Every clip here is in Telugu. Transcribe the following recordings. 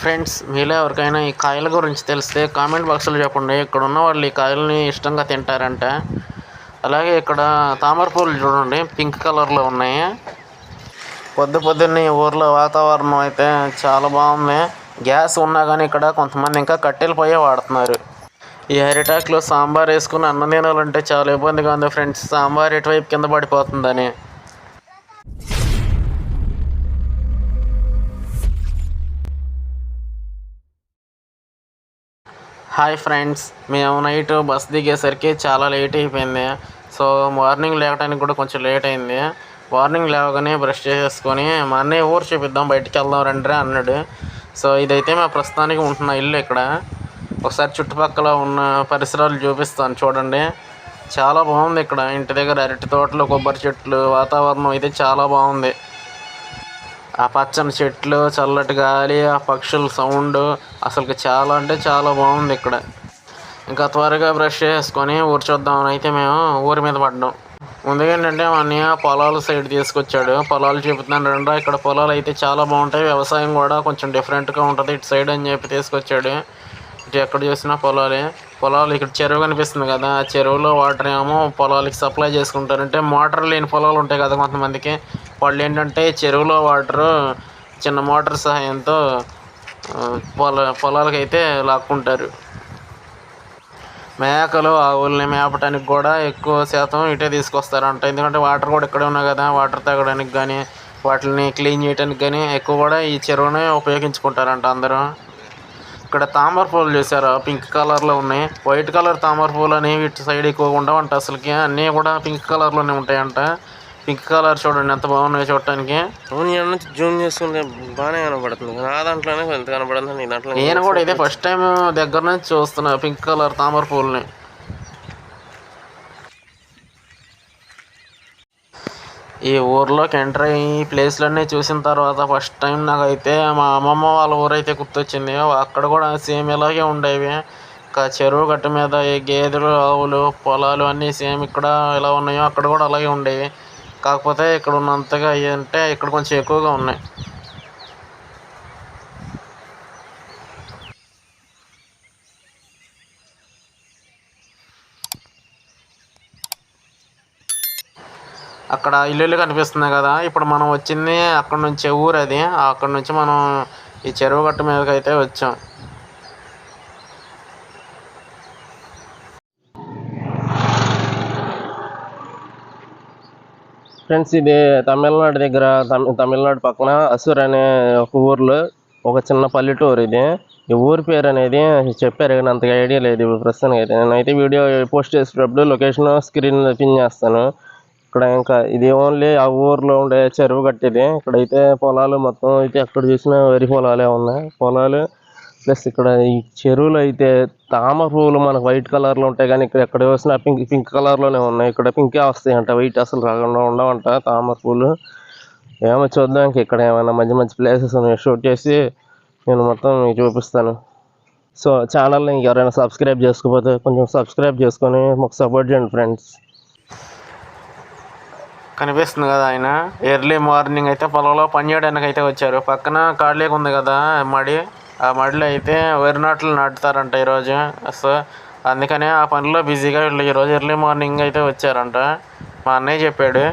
ఫ్రెండ్స్ మీలో ఎవరికైనా ఈ కాయల గురించి తెలిస్తే కామెంట్ బాక్స్లో చెప్పండి. ఇక్కడ ఉన్న వాళ్ళు ఈ కాయలని ఇష్టంగా తింటారంట. అలాగే ఇక్కడ తామర పూలు చూడండి పింక్ కలర్లో ఉన్నాయి. పొద్దు పొద్దున్నే ఊర్లో వాతావరణం అయితే చాలా బాగుంది. గ్యాస్ ఉన్నా కానీ ఇక్కడ కొంతమంది ఇంకా కట్టెల పొయ్యే వాడుతున్నారు. ఈ అరిటాకులో సాంబార్ వేసుకుని అన్నం తినాలంటే చాలా ఇబ్బందిగా ఉంది ఫ్రెండ్స్. సాంబార్ ఎటువైపు కింద పడిపోతుందని. హాయ్ ఫ్రెండ్స్ మేము నైట్ బస్ దిగేసరికి చాలా లేట్ అయిపోయింది. సో మార్నింగ్ లేవడానికి కూడా కొంచెం లేట్ అయింది. మార్నింగ్ లేవగానే బ్రష్ చేసేసుకొని మా అన్నయ్య ఊరు చూపిద్దాం బయటికి వెళ్దాం రండి అన్నాడు. సో ఇదైతే మా ప్రస్తుతానికి ఉంటున్న ఇల్లు ఇక్కడ. ఒకసారి చుట్టుపక్కల ఉన్న పరిసరాలు చూపిస్తాను చూడండి. చాలా బాగుంది ఇక్కడ. ఇంటి దగ్గర అరటి తోటలు కొబ్బరి చెట్లు వాతావరణం అయితే చాలా బాగుంది. ఆ పచ్చని చెట్లు చల్లటి గాలి ఆ పక్షుల సౌండ్ అసలు చాలా అంటే చాలా బాగుంది ఇక్కడ. ఇంకా త్వరగా బ్రష్ చేసుకొని ఊరు చూద్దామని అయితే మేము ఊరి మీద పడ్డాం. ముందుగా ఏంటంటే మా అన్నయ్య పొలాల సైడ్ తీసుకొచ్చాడు. పొలాలు చూపుతున్నాను రెండో ఇక్కడ పొలాలు అయితే చాలా బాగుంటాయి. వ్యవసాయం కూడా కొంచెం డిఫరెంట్గా ఉంటుంది. ఇటు సైడ్ అని చెప్పి తీసుకొచ్చాడు. ఇటు ఎక్కడ చూసినా పొలాలే. పొలాలు ఇక్కడ చెరువు కనిపిస్తుంది కదా ఆ చెరువులో వాటర్ ఏమో పొలాలకి సప్లై చేసుకుంటారంటే మోటార్ లేని పొలాలు ఉంటాయి కదా కొంతమందికి. వాళ్ళు ఏంటంటే చెరువులో వాటర్ చిన్న మోటార్ సహాయంతో పొల పొలాలకు అయితే లాక్కుంటారు. మేకలు ఆవుల్ని మేపటానికి కూడా ఎక్కువ శాతం ఇటే తీసుకొస్తారంట. ఎందుకంటే వాటర్ కూడా ఇక్కడే ఉన్నాయి కదా వాటర్ తాగడానికి కానీ వాటిని క్లీన్ చేయడానికి కానీ ఎక్కువ కూడా ఈ చెరువునే ఉపయోగించుకుంటారంట అందరూ. ఇక్కడ తామర పూలు చూసారా? పింక్ కలర్లో ఉన్నాయి. వైట్ కలర్ తామర పూలు అనేవి ఇటు సైడ్ ఎక్కువగా ఉండవంట అసలుకి. అన్నీ కూడా పింక్ కలర్లోనే ఉంటాయంట. పింక్ కలర్ చూడండి ఎంత బాగున్నాయి చూడటానికి. అవును నుంచి జూమ్ చేసుకుంటే బాగానే కనపడుతుంది నా దాంట్లోనే ఎంత కనపడుతుంది నీ దాంట్లో నేను కూడా ఇదే ఫస్ట్ టైం దగ్గర నుంచి చూస్తున్నా పింక్ కలర్ తామర పూలని. ఈ ఊర్లోకి ఎంటర్ అయ్యి ఈ ప్లేస్లన్నీ చూసిన తర్వాత ఫస్ట్ టైం నాకైతే మా అమ్మమ్మ వాళ్ళ ఊరైతే గుర్తొచ్చింది. అక్కడ కూడా సేమ్ ఇలాగే ఉండేవి. ఇంకా చెరువు గట్టు మీద ఈ గేదెలు ఆవులు పొలాలు అన్నీ సేమ్ ఇక్కడ ఎలా ఉన్నాయో అక్కడ కూడా అలాగే ఉండేవి. కాకపోతే ఇక్కడ ఉన్నంతగా అంటే ఇక్కడ కొంచెం ఎక్కువగా ఉన్నాయి. అక్కడ ఇల్లులు కనిపిస్తున్నాయి కదా ఇప్పుడు మనం వచ్చింది అక్కడ నుంచి ఊరు అది అక్కడ నుంచి మనం ఈ చెరువు గట్టు మీదకి అయితే వచ్చాం. ఫ్రెండ్స్ ఇది తమిళనాడు దగ్గర తమి- తమిళనాడు పక్కన అసూర్ అనే ఒక ఊర్లో ఒక చిన్న పల్లెటూరు ఇది. ఈ ఊరి పేరు అనేది చెప్పారు కానీ అంతగా ఐడియా లేదు ఇప్పుడు ప్రస్తుతానికి అయితే. నేనైతే వీడియో పోస్ట్ చేసేటప్పుడు లొకేషన్ స్క్రీన్ పిన్ చేస్తాను. ఇక్కడ ఇంకా ఇది ఓన్లీ ఆ ఊర్లో ఉండే చెరువు కట్టేది. ఇక్కడైతే పొలాలు మొత్తం అయితే ఎక్కడ చూసినా వరి పొలాలే ఉన్నాయి. పొలాలు ప్లస్ ఇక్కడ ఈ చెరువులో అయితే తామర పువ్వులు మనకు వైట్ కలర్లో ఉంటాయి కానీ ఇక్కడ ఎక్కడ వేసినా పింక్ పింక్ కలర్లోనే ఉన్నాయి. ఇక్కడ పింకే వస్తాయి అంట వైట్ అసలు రాకుండా ఉండవంట తామర పూలు ఏమో చూద్దాం ఇంక ఇక్కడ ఏమైనా మంచి మంచి ప్లేసెస్ ఉన్నాయి షూట్ చేసి నేను మొత్తం మీకు చూపిస్తాను. సో ఛానల్ని ఎవరైనా సబ్స్క్రైబ్ చేసుకోకపోతే కొంచెం సబ్స్క్రైబ్ చేసుకొని మాకు సపోర్ట్ చేయండి ఫ్రెండ్స్ కనిపిస్తుంది కదా ఆయన. ఎర్లీ మార్నింగ్ అయితే పొలంలో పని చేయడానికి అయితే వచ్చారు. పక్కన ఖాళీగా ఉంది కదా మడి ఆ మడిలో అయితే వరి నాట్లు నాటుతారంట ఈరోజు. సో అందుకనే ఆ పనిలో బిజీగా వీళ్ళు ఈరోజు ఎర్లీ మార్నింగ్ అయితే వచ్చారంట. మా అన్నయ్య చెప్పాడు.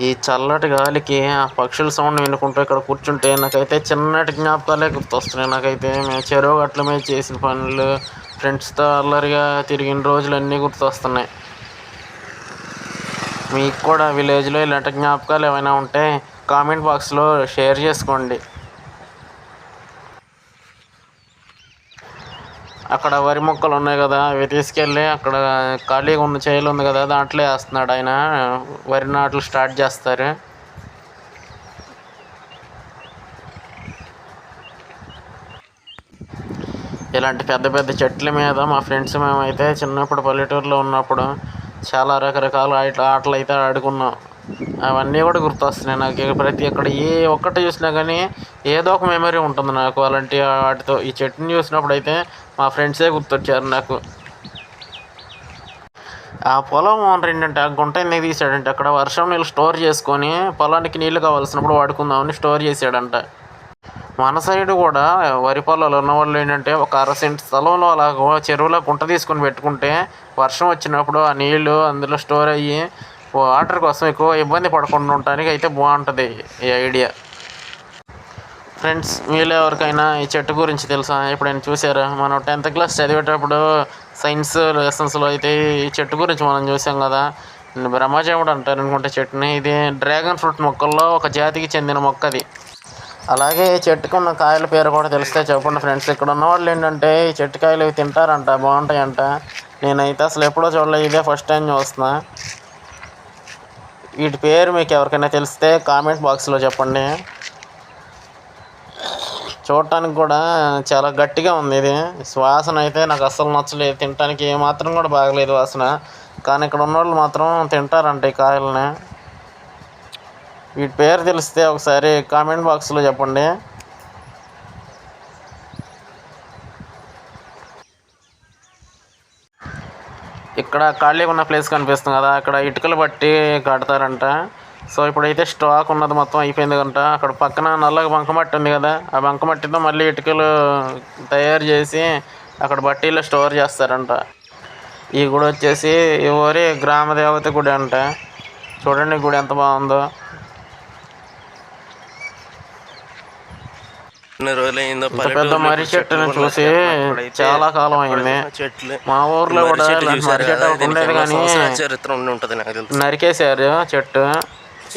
ఈ చల్లటి గాలికి ఆ పక్షుల సౌండ్ వినుకుంటూ ఇక్కడ కూర్చుంటే నాకైతే చిన్నటి జ్ఞాపకాలే గుర్తొస్తున్నాయి. నాకైతే మేము చెరువు గట్ల మీద చేసిన పనులు ఫ్రెండ్స్తో అల్లరిగా తిరిగిన రోజులు అన్నీ గుర్తొస్తున్నాయి. మీకు కూడా విలేజ్లో ఇలాంటి జ్ఞాపకాలు ఏమైనా ఉంటే కామెంట్ బాక్స్లో షేర్ చేసుకోండి. అక్కడ వరి మొక్కలు ఉన్నాయి కదా అవి తీసుకెళ్ళి అక్కడ ఖాళీగా ఉన్న చేలు ఉంది కదా దాంట్లో వేస్తున్నాడు ఆయన. వరి నాట్లు స్టార్ట్ చేస్తారు. ఇలాంటి పెద్ద పెద్ద చెట్ల మీద మా ఫ్రెండ్స్ మేమైతే చిన్నప్పుడు పల్లెటూరులో ఉన్నప్పుడు చాలా రకరకాల ఆటలు అయితే ఆడుకున్నాం. అవన్నీ కూడా గుర్తొస్తున్నాయి నాకు. ప్రతి ఎక్కడ ఏ ఒక్కటి చూసినా కానీ ఏదో ఒక మెమరీ ఉంటుంది నాకు. అలాంటి వాటితో ఈ చెట్టుని చూసినప్పుడు అయితే మా ఫ్రెండ్సే గుర్తొచ్చారు నాకు. ఆ పొలం ఓనర్ ఏంటంటే ఆ గుంట ఎన్ని తీసాడంటే అక్కడ వర్షం నీళ్ళు స్టోర్ చేసుకొని పొలానికి నీళ్ళు కావాల్సినప్పుడు వాడుకుందామని స్టోర్ చేసాడంట మన సైడ్ కూడా వరి పొలాలు ఉన్న వాళ్ళు ఏంటంటే ఒక అర సెంట్ స్థలంలో అలా చెరువులో గుంట తీసుకొని పెట్టుకుంటే వర్షం వచ్చినప్పుడు ఆ నీళ్ళు అందులో స్టోర్ అయ్యి వాటర్ కోసం ఎక్కువ ఇబ్బంది పడకుండా ఉండటానికి అయితే బాగుంటుంది ఈ ఐడియా. ఫ్రెండ్స్ మీలో ఎవరికైనా ఈ చెట్టు గురించి తెలుసా? ఎప్పుడైనా చూసారా మనం టెన్త్ క్లాస్ చదివేటప్పుడు సైన్స్ లెసన్స్లో అయితే ఈ చెట్టు గురించి మనం చూసాం కదా. బ్రహ్మజాముడు అంటారు అనుకుంటే చెట్టుని. ఇది డ్రాగన్ ఫ్రూట్ మొక్కల్లో ఒక జాతికి చెందిన మొక్క అది అలాగే ఈ చెట్టుకు ఉన్న కాయల పేరు కూడా తెలిస్తే చెప్పండి ఫ్రెండ్స్. ఇక్కడ ఉన్న వాళ్ళు ఏంటంటే ఈ చెట్టు కాయలు తింటారంట బాగుంటాయంట. నేనైతే అసలు ఎప్పుడో చూడలేదు ఇదే ఫస్ట్ టైం చూస్తున్నా. వీటి పేరు మీకు ఎవరికైనా తెలిస్తే కామెంట్ బాక్స్లో చెప్పండి. చూడటానికి కూడా చాలా గట్టిగా ఉంది ఇది. వాసన అయితే నాకు అస్సలు నచ్చలేదు. తినటానికి ఏమాత్రం కూడా బాగలేదు వాసన. కానీ ఇక్కడ ఉన్న వాళ్ళు మాత్రం తింటారంట ఈ కాయలని. వీటి పేరు తెలిస్తే ఒకసారి కామెంట్ బాక్స్లో చెప్పండి. ఇక్కడ ఖాళీగా ఉన్న ప్లేస్ కనిపిస్తుంది కదా అక్కడ ఇటుకలు బట్టి కడతారంట. సో ఇప్పుడైతే స్టాక్ ఉన్నది మొత్తం అయిపోయింది కంట అక్కడ పక్కన నల్లగా బంకమట్టి ఉంది కదా ఆ బంకమట్టితో మళ్ళీ ఇటుకలు తయారు చేసి అక్కడ బట్టీలో స్టోర్ చేస్తారంట. ఈ గుడి వచ్చేసి ఈ ఊరి గ్రామ దేవత గుడి అంట. చూడండి గుడి ఎంత బాగుందో. ఎన్ని రోజులు అయిందో ఇంత పెద్ద మర్రి చెట్టుని చూసి చాలా కాలం అయింది. చెట్లు మా ఊర్లో కూడా ఇలాంటి మర్రి చెట్టు ఒకటి ఉండేది కానీ చరిత్ర ఉండి ఉంటుంది నాకు తెలుసు. నరికేశారు చెట్టు.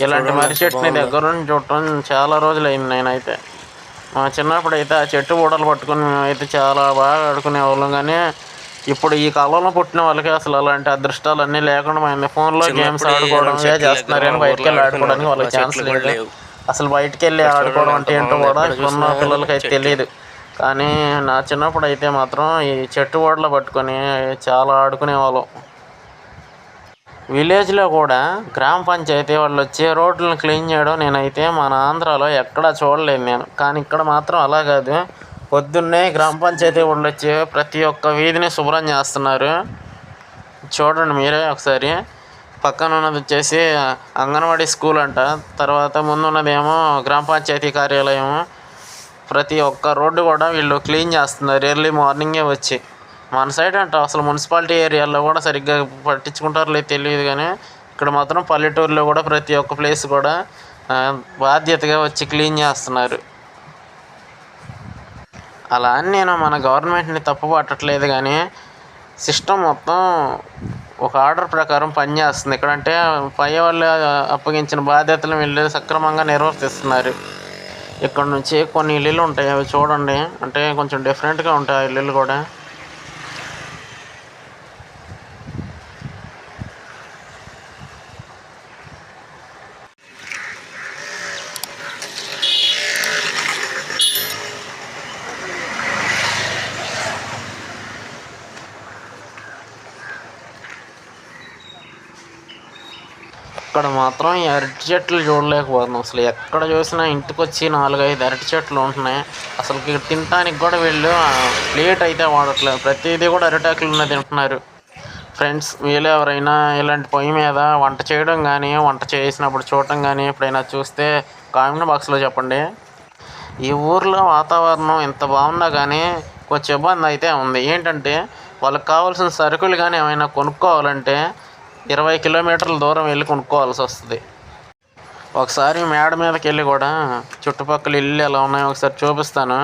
ఇలాంటి మర్రి చెట్టుని దగ్గర నుంచి చూడటం చాలా రోజులు అయింది నేనైతే. మా చిన్నప్పుడు అయితే ఆ చెట్టు బూడలు పట్టుకుని అయితే చాలా బాగా ఆడుకునే వాళ్ళం కానీ ఇప్పుడు ఈ కాలంలో పుట్టిన వాళ్ళకి అసలు అలాంటి అదృష్టాలు అన్నీ లేకుండా పోయింది. ఫోన్లో గేమ్స్ ఆడుకోవడం ఏదో చెట్ల చేస్తున్నారు కానీ దగ్గర బయటకు వెళ్ళి ఊర్లో ఆడుకోవడానికి వాళ్ళకి ఛాన్స్ లేదు. అసలు బయటికి వెళ్ళి ఆడుకోవడం అంటే ఏంటో కూడా ఇప్పుడున్న పిల్లలకి అయితే తెలియదు కానీ నా చిన్నప్పుడు అయితే మాత్రం ఈ చెట్టు ఓడలు పట్టుకొని చాలా ఆడుకునే వాళ్ళం. విలేజ్లో కూడా గ్రామ పంచాయతీ వాళ్ళు వచ్చి రోడ్లను క్లీన్ చేయడం నేనైతే మన ఆంధ్రాలో ఎక్కడా చూడలేదు నేను. కానీ ఇక్కడ మాత్రం అలా కాదు. పొద్దున్నే గ్రామ పంచాయతీ వాళ్ళు వచ్చి ప్రతి ఒక్క వీధిని శుభ్రం చేస్తున్నారు. చూడండి మీరే ఒకసారి. పక్కన ఉన్నది వచ్చేసి అంగన్వాడీ స్కూల్ అంట. తర్వాత ముందు ఉన్నదేమో గ్రామ పంచాయతీ కార్యాలయం. ప్రతి ఒక్క రోడ్డు కూడా వీళ్ళు క్లీన్ చేస్తున్నారు. ఎర్లీ మార్నింగే వచ్చి. మన సైడ్ అంట అసలు మున్సిపాలిటీ ఏరియాలో కూడా సరిగ్గా పట్టించుకుంటారో లేదు తెలియదు కానీ ఇక్కడ మాత్రం పల్లెటూరులో కూడా ప్రతి ఒక్క ప్లేస్ కూడా బాధ్యతగా వచ్చి క్లీన్ చేస్తున్నారు. అలా అని నేను మన గవర్నమెంట్ని తప్పు పట్టట్లేదు కానీ సిస్టమ్ మొత్తం ఒక ఆర్డర్ ప్రకారం పనిచేస్తుంది ఇక్కడంటే పై వాళ్ళు అప్పగించిన బాధ్యతలు వీళ్ళు సక్రమంగా నిర్వర్తిస్తున్నారు. ఇక్కడ నుంచి కొన్ని ఇల్లులు ఉంటాయి. అవి చూడండి. అంటే కొంచెం డిఫరెంట్గా ఉంటాయి ఆ ఇల్లులు కూడా. ఇక్కడ మాత్రం ఈ అరటి చెట్లు చూడలేకపోతున్నాం. అసలు ఎక్కడ చూసినా ఇంటికి వచ్చి నాలుగైదు అరటి చెట్లు ఉంటున్నాయి. అసలు ఇక్కడ తినడానికి కూడా వీళ్ళు ప్లేట్ అయితే వాడట్లేదు. ప్రతిదీ కూడా అరిటాకులు తింటున్నారు. ఫ్రెండ్స్ వీళ్ళు ఎవరైనా ఇలాంటి పొయ్యి మీద వంట చేయడం కానీ వంట చేసినప్పుడు చూడటం కానీ ఎప్పుడైనా చూస్తే కామెంట్ బాక్స్లో చెప్పండి. ఈ ఊర్లో వాతావరణం ఎంత బాగున్నా కానీ కొంచెం ఇబ్బంది అయితే ఉంది. ఏంటంటే వాళ్ళకి కావాల్సిన సరుకులు కానీ ఏమైనా కొనుక్కోవాలంటే ఇరవై కిలోమీటర్ల దూరం వెళ్ళి కొనుక్కోవాల్సి వస్తుంది. ఒకసారి మేడ మీదకి వెళ్ళి కూడా చుట్టుపక్కల ఇల్లు ఎలా ఉన్నాయో ఒకసారి చూపిస్తాను.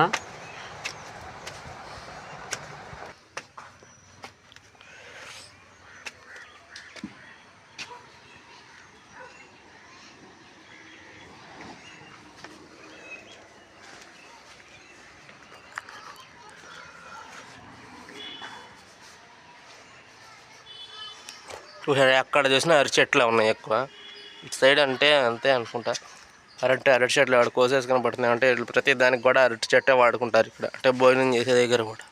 ఎక్కడ చూసినా అరటి చెట్లు ఉన్నాయి ఎక్కువ. ఇటు సైడ్ అంటే అంతే అనుకుంటా. అరటి అరటి చెట్లు వాడు కోసేసుకొని పడుతున్నాయి అంటే ప్రతి దానికి కూడా అరటి చెట్టే వాడుకుంటారు ఇక్కడ. అంటే భోజనం చేసే దగ్గర కూడా.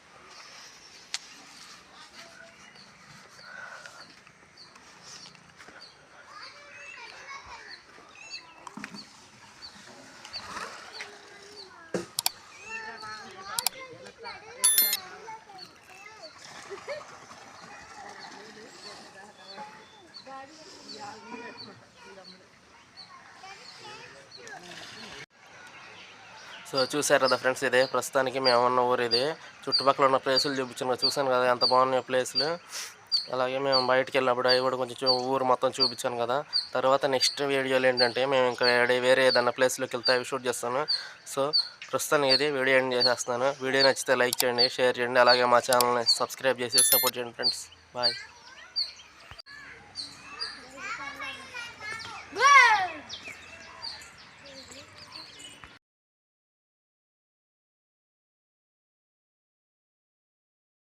సో చూసారు కదా ఫ్రెండ్స్ ఇదే. ప్రస్తుతానికి మేము ఉన్న ఊరు ఇది. చుట్టుపక్కల ఉన్న ప్లేసులు చూపించాను చూసాను కదా ఎంత బాగున్నాయి ప్లేసులు అలాగే మేము బయటకు వెళ్ళినప్పుడు అవి కూడా కొంచెం ఊరు మొత్తం చూపించాను కదా. తర్వాత నెక్స్ట్ వీడియోలు ఏంటంటే మేము ఇంకా వేరే- వేరే ఏదైనా ప్లేస్లోకి వెళ్తే అవి షూట్ చేస్తాను. సో ప్రస్తుతానికి ఇది వీడియో ఎండ్ చేసేస్తున్నాను. వీడియో నచ్చితే లైక్ చేయండి షేర్ చేయండి. అలాగే మా ఛానల్ని సబ్స్క్రైబ్ చేసి సపోర్ట్ చేయండి ఫ్రెండ్స్. బాయ్